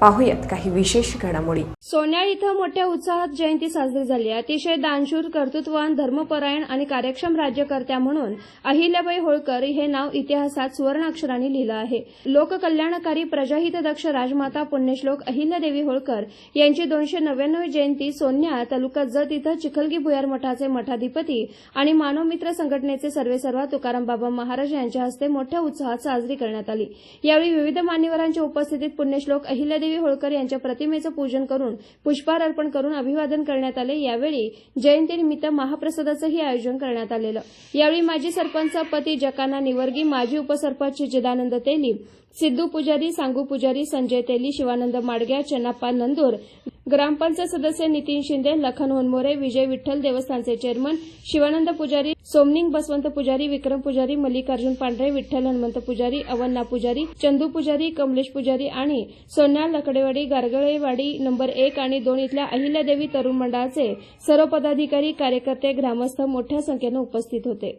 पाहूयात काही विशेष घडामोडी. सोन्याळ इथं मोठ्या उत्साहात जयंती साजरी झाली अतिशय दानशूर कर्तृत्ववान धर्मपरायण आणि कार्यक्षम राज्यकर्त्या म्हणून अहिल्याबाई होळकर हे नाव इतिहासात सुवर्ण अक्षरांनी लिहिलं आहे. लोककल्याणकारी प्रजाहितदक्ष राजमाता पुण्यश्लोक अहिल्यादेवी होळकर यांची दोनशे नव्याण्णव जयंती सोन्याळ तालुका जत इथं चिखलगी भुयार मठाचे मठाधिपती आणि मानवमित्र संघटनेचे सर्वेसर्वा तुकाराम बाबा महाराज यांच्या हस्ते मोठ्या उत्साहात साजरी करण्यात आली. यावेळी विविध मान्यवरांच्या उपस्थितीत पुण्यश्लोक अहिल्यादेवी होळकर यांच्या प्रतिमेचं पूजन करून पुष्पहार अर्पण करून अभिवादन करण्यात आले. यावेळी जयंतीनिमित्त महाप्रसादाचंही आयोजन करण्यात आलेलं. यावेळी माजी सरपंच पती जकाना निवर्गी माजी उपसरपंच जिदानंद तेली सिद्धू पुजारी सांगू पुजारी संजय तेली शिवानंद माडग्या चन्नाप्पा नंदूर ग्रामपंचायत सदस्य नितीन शिंदे लखन होनमोरे विजय विठ्ठल देवस्थानचे चेअरमन शिवानंद पुजारी सोमनिंग बसवंत पुजारी विक्रम पुजारी मल्लिकार्जुन पांढरे विठ्ठल हनुमंत पुजारी अवन्ना पुजारी चंदू पुजारी कमलेश पुजारी आणि सोन्याळ लकडेवाडी गारगळेवाडी नंबर एक आणि दोन इथल्या अहिल्यादेवी तरुण मंडळाचे सर्व पदाधिकारी कार्यकर्ते ग्रामस्थ मोठ्या संख्येनं उपस्थित होते.